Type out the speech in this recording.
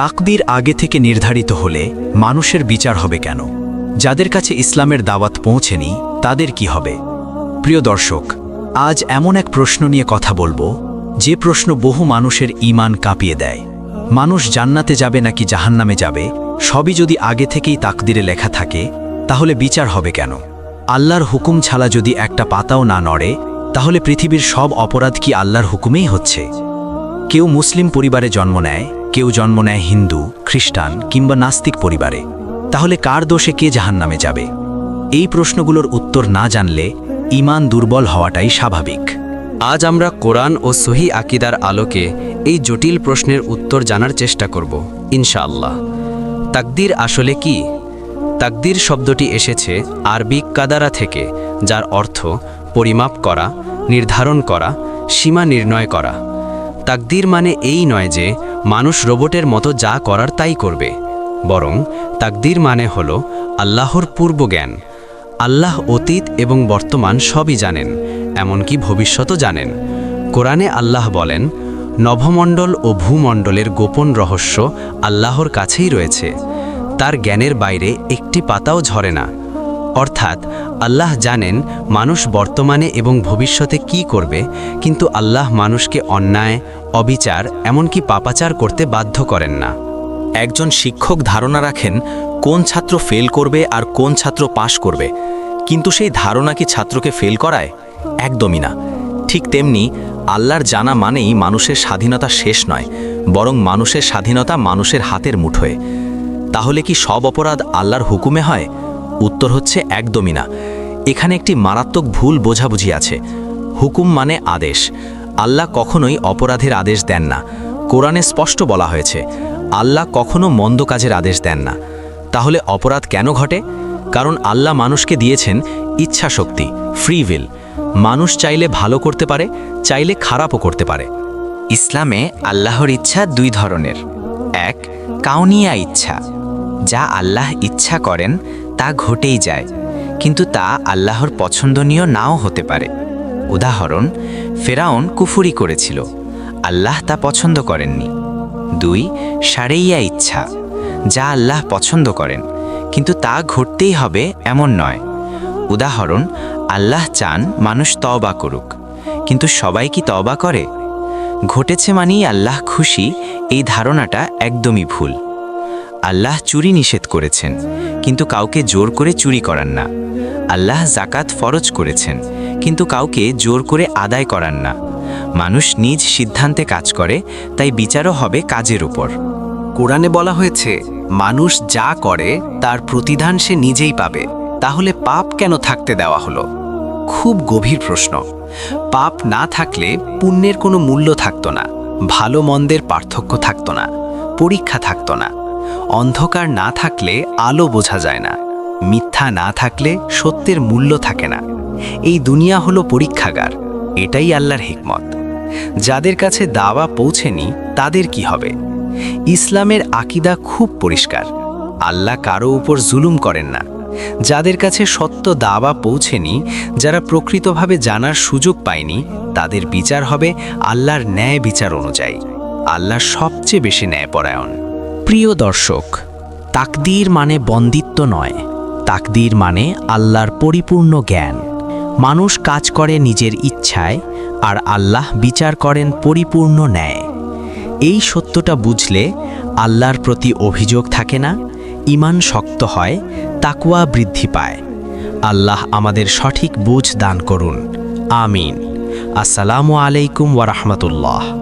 তাকদির আগে থেকে নির্ধারিত হলে মানুষের বিচার হবে কেন? যাদের কাছে ইসলামের দাওয়াত পৌঁছেনি, তাদের কি হবে? প্রিয় দর্শক, আজ এমন এক প্রশ্ন নিয়ে কথা বলব, যে প্রশ্ন বহু মানুষের ঈমান কাঁপিয়ে দেয়। মানুষ জান্নাতে যাবে নাকি জাহান্নামে যাবে, সবই যদি আগে থেকেই তাকদিরে লেখা থাকে, তাহলে বিচার হবে কেন? আল্লাহর হুকুম ছাড়া যদি একটা পাতাও না নড়ে, তাহলে পৃথিবীর সব অপরাধ কি আল্লাহর হুকুমেই হচ্ছে? কেউ মুসলিম পরিবারে জন্ম নেয় কেউ জন্ম নেয় হিন্দু, খ্রিস্টান কিংবা নাস্তিক পরিবারে, তাহলে কার দোষে কে জাহান্নামে যাবে? এই প্রশ্নগুলোর উত্তর না জানলে ঈমান দুর্বল হওয়াটাই স্বাভাবিক। আজ আমরা কোরআন ও সহি আকিদার আলোকে এই জটিল প্রশ্নের উত্তর জানার চেষ্টা করব, ইনশাআল্লাহ। তাকদির আসলে কি? তাকদির শব্দটি এসেছে আরবিক কাদারা থেকে, যার অর্থ পরিমাপ করা, নির্ধারণ করা, সীমা নির্ণয় করা। তাকদির মানে এই নয় যে মানুষ রোবটের মতো যা করার তাই করবে। বরং তাকদির মানে হল আল্লাহর পূর্ব জ্ঞান আল্লাহ অতীত এবং বর্তমান সবই জানেন, এমনকি ভবিষ্যতও জানেন। কোরআনে আল্লাহ বলেন নভমণ্ডল ও ভূমণ্ডলের গোপন রহস্য আল্লাহর কাছেই রয়েছে। তার জ্ঞানের বাইরে একটি পাতাও ঝরে না। অর্থাৎ আল্লাহ জানেন মানুষ বর্তমানে এবং ভবিষ্যতে কি করবে, কিন্তু আল্লাহ মানুষকে অন্যায়, অবিচার, এমনকি পাপাচার করতে বাধ্য করেন না। একজন শিক্ষক ধারণা রাখেন, কোন ছাত্র ফেল করবে আর কোন ছাত্র পাশ করবে। কিন্তু সেই ধারণা কি ছাত্রকে ফেল করায়? একদমই না। ঠিক তেমনি আল্লাহর জানা মানেই মানুষের স্বাধীনতা শেষ নয়, বরং মানুষের স্বাধীনতা মানুষের হাতের মুঠোয়। তাহলে কি সব অপরাধ আল্লাহর হুকুমে হয়? উত্তর হচ্ছে একদমই না। এখানে একটি মারাত্মক ভুল বোঝাবুঝি আছে। হুকুম মানে আদেশ। আল্লাহ কখনোই অপরাধের আদেশ দেন না। কোরআনে স্পষ্ট বলা হয়েছে, আল্লাহ কখনো মন্দ কাজের আদেশ দেন না। তাহলে অপরাধ কেন ঘটে? কারণ আল্লাহ মানুষকে দিয়েছেন ইচ্ছা শক্তি ফ্রি উইল মানুষ চাইলে ভালো করতে পারে, চাইলে খারাপও করতে পারে। ইসলামে আল্লাহর ইচ্ছা দুই ধরনের। এক, কাউনিয়া ইচ্ছা। যা আল্লাহ ইচ্ছা করেন তা ঘটেই যায়, কিন্তু তা আল্লাহর পছন্দনীয় নাও হতে পারে। উদাহরণ, ফেরাউন কুফুরি করেছিল, আল্লাহ তা পছন্দ করেননি। দুই, সারেইয়া ইচ্ছা, যা আল্লাহ পছন্দ করেন, কিন্তু তা ঘটতেই হবে এমন নয়। উদাহরণ, আল্লাহ চান মানুষ তওবা করুক, কিন্তু সবাই কি তওবা করে? ঘটেছে মানেই আল্লাহ খুশি, এই ধারণাটা একদমই ভুল। আল্লাহ চুরি নিষেধ করেছেন, কিন্তু কাউকে জোর করে চুরি করান না। আল্লাহ জাকাত ফরজ করেছেন, কিন্তু কাউকে জোর করে আদায় করান না। মানুষ নিজ সিদ্ধান্তে কাজ করে, তাই বিচারও হবে কাজের উপর। কোরআনে বলা হয়েছে, মানুষ যা করে, তার প্রতিদান সে নিজেই পাবে। তাহলে পাপ কেন থাকতে দেওয়া হলো? খুব গভীর প্রশ্ন। পাপ না থাকলে পুণ্যের কোনো মূল্য থাকতো না, ভালো মন্দের পার্থক্য থাকতো না, পরীক্ষা থাকতো না। অন্ধকার না থাকলে আলো বোঝা যায় না। মিথ্যা না থাকলে সত্যের মূল্য থাকে না। এই দুনিয়া হলো পরীক্ষাগার, এটাই আল্লাহর হিকমত। যাদের কাছে দাওয়া পৌঁছেনি, তাদের কি হবে? ইসলামের আকিদা খুব পরিষ্কার। আল্লাহ কারও উপর জুলুম করেন না। যাদের কাছে সত্য দাওয়া পৌঁছেনি, যারা প্রকৃতভাবে জানার সুযোগ পায়নি, তাদের বিচার হবে আল্লাহর ন্যায় বিচার অনুযায়ী। আল্লাহ সবচেয়ে বেশি ন্যায়পরায়ণ। প্রিয় দর্শক, তাকদীর মানে বন্দিত্ব নয়। তাকদীর মানে আল্লাহর পরিপূর্ণ জ্ঞান। মানুষ কাজ করে নিজের ইচ্ছায় আর আল্লাহ বিচার করেন পরিপূর্ণ ন্যায়। এই সত্যটা বুঝলে আল্লাহর প্রতি অভিযোগ থাকে না ইমান শক্ত হয় তাকুয়া বৃদ্ধি পায়। আল্লাহ আমাদের সঠিক বুঝ দান করুন। আমিন। আসসালামু আলাইকুম ওয়ারহমতুল্লাহ